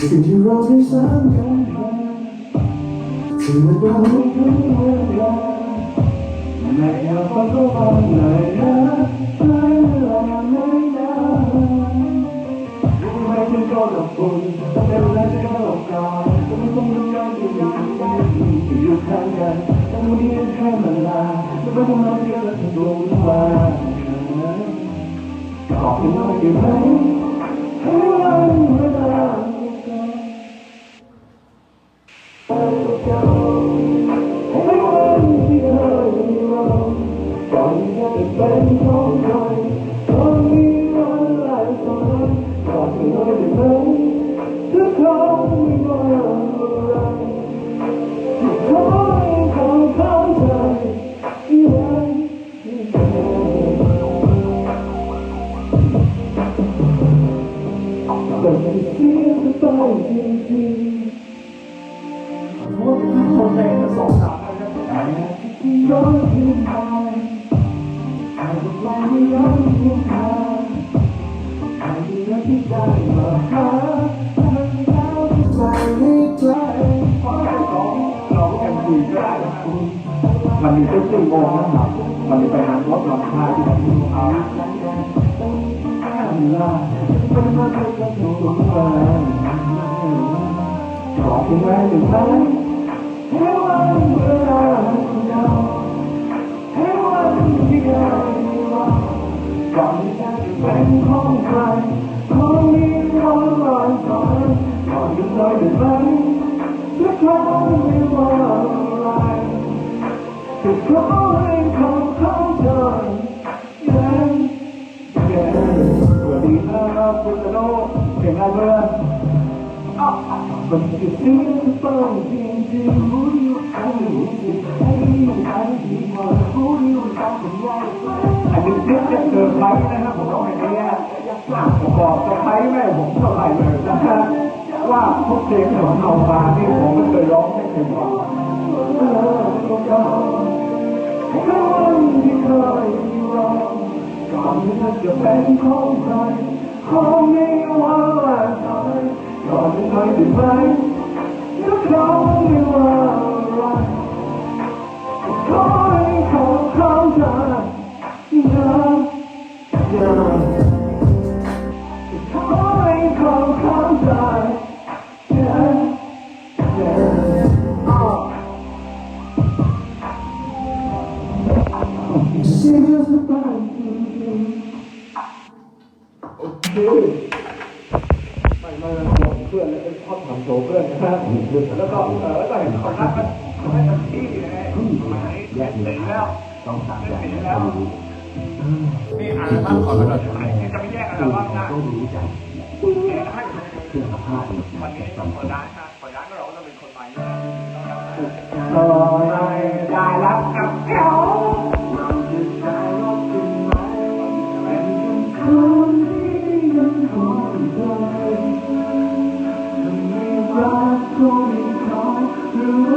สิ่งที่เราได้สร้างกันที่มันเราไม่เคยเวลาไม่เอยากฟังก็ฟังเลยนะใช้เวลาไม่นานรู้ไหมฉันก็หลบคุณแต่เวลาฉันก็หลบกายก็ไม่ต้องรู้กันที่อยู่ที่อยู่ข้างกันแต่วันนี้แค่มันลาไม่ต้องทำอะไรก็จะรู้ว่าขอบคุณมากที่ให้ให้วันเวลาให้วันที่เคยมี ยสายก่อน ม่ย้อนคืนมาอาจจะยังที่ได้มาหาทั้งแล้วที่ใจไม่ใจเพราะเราของเราก็กันคุยก็ได้นะครับมันมีเป็นสี่โงนะครับมันมีไปหารถลำพาที่ไหนที่เอาลาเป็นมาเป็นกันทุกวันขอเพียงแค่หนึ่งครั้ง อนที่เราจะเป็นจะคงมีวันอะไรจะขอให้เขาเข้าใจยังแก่สวัสดีครับคุณโนเก่งงานเพื่อมันจะเสียงเปิดจริงจริงรู้อยู่อันนี้ไอ้อันที่มารู้อยู่ตามสัญญาอันนี้เรียกจะเซอร์ไพรส์นะครับผมต้องอย่างนี้ผมบอกเซอร์ไพรส์แม่ผมเท่าไหร่เลยนะฮะ ว่าทุกเพลงของเอามาที่ผมไม่เคยร้องไม่เคยฟังแค่วันที่เคยมีเราก่อนที่จะเป็นของใครคงไม่วันแรกตายก่อนที่เคยได้ไหมจะคงมีวัน ม่ไม่ไม่ผมเพื่อนแล้วเป็นชอบทำโชว์เพื่อนนะฮะแล้วก็เออแล้วก็เห็นเขานัดกันเขาให้ทักซี่ไงประมาณนี้แยกสีแล้วต้องสามอย่างแล้วนี่อ่านบ้างก่อนแล้วก็จะไม่แยกอะไรบ้างนะต้องรู้จักให้เครื่องสภาพเนี่ยวันนี้ต้องเปิดร้านครับเปิดร้านก็เราต้องเป็นคนใหม่นะก็ได้ได้รับกับ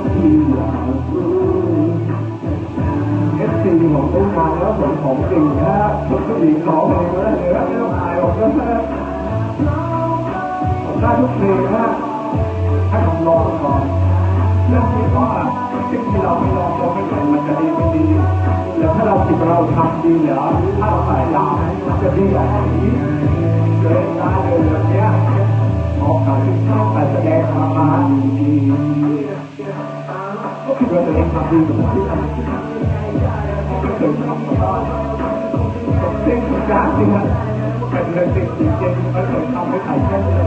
เดียวที่อกรู้อฟซีของต้นทางแล้วผมของจริงนะผมก็ดีขอเพลงแล้วเดี๋ยวไม่ต้องอายผมนะฮะผมได้ทุกเพลงนะฮะให้ผมรอก่อนเรื่องนี้เพราะว่าสิ่งที่เราไม่ลองเราไม่เห็นมันจะดีไม่ดีแล้วถ้าเราคิดเราทำดีเหรอถ้าเราใส่ร้ายมันจะดีอย่างนี้เก็คิดว่าตัวเองทำดีกับคนที่ทำก็เคยทำมาบ้างเรื่องทุกอย่างจริงอะเป็นเรื่องจริงจริงไม่เคยทำไม่ใครแค่เลย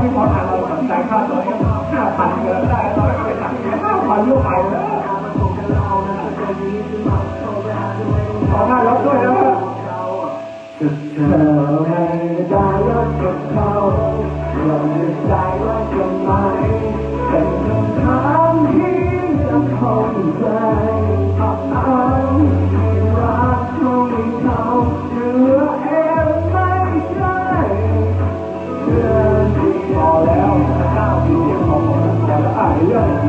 พี่พอทางเราสนใจค่าตัวเองห้าพันเงินได้เราไม่ไปสั่งห้าพันลูกไปแล้วขอหน้ารถด้วยนะเธอไม่ได้รักกับเขาเราจะใจรักกันไหม ก้